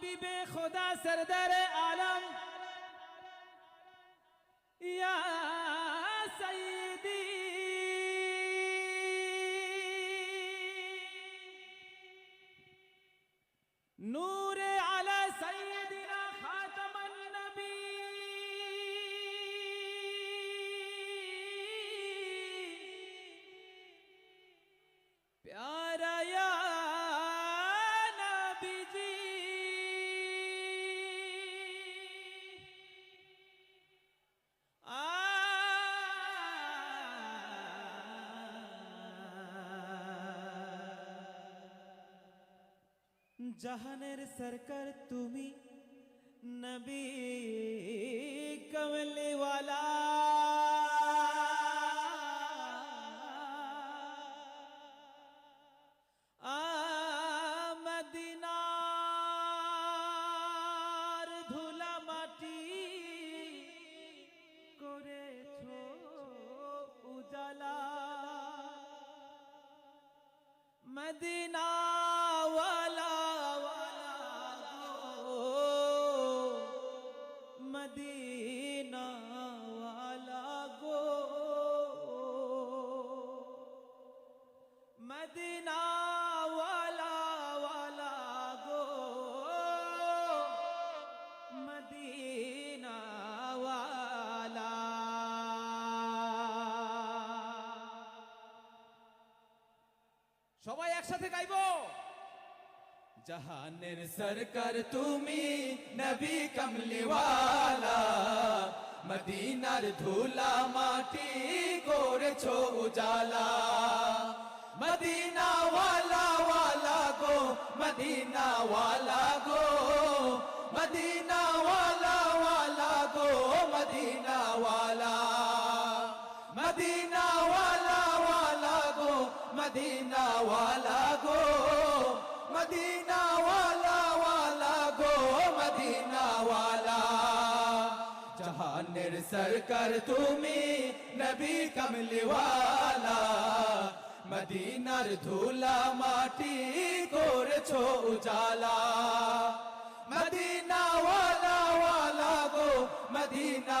حبیب خدا سردر عالم. یا জাহানের সরকার তুমি নবী কমলিওয়ালা সবাই একসাথে গাইবো। জাহানের সরকার তুমি নবী কমলিওয়ালা, মদিনার ধুলা মাটি করেছ উজালা। মদিনা ওয়ালা ওয়ালা গো মদিনা ওয়ালা গো মদিনা ওয়ালা ওয়ালা গো মদিনা ওয়ালা মদিনা গো মদিনা ওয়ালা গো মদিনা ওয়ালা গো মদিনা ওয়ালা জাহানের সরকার তুমি নবী কমলিওয়ালা, মদিনার ধুলা মাটি করেছ উজালা। মদিনা ওয়ালা গো মদিনা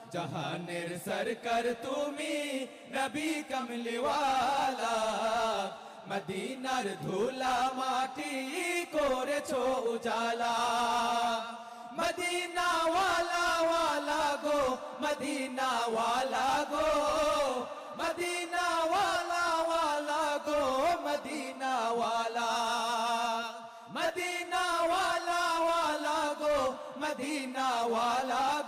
জাহানের সরকার তুমি নবী কমলিওয়ালা মদিনার ধুলা মাটি করেছ উজালা মদিনা ওয়ালা ওয়ালা গো মদিনা ওয়ালা গো মদিনা ওয়ালা ওয়ালা গো মদিনা ওয়ালা মদিনা ওয়ালা ওয়ালা গো মদিনা ওয়ালা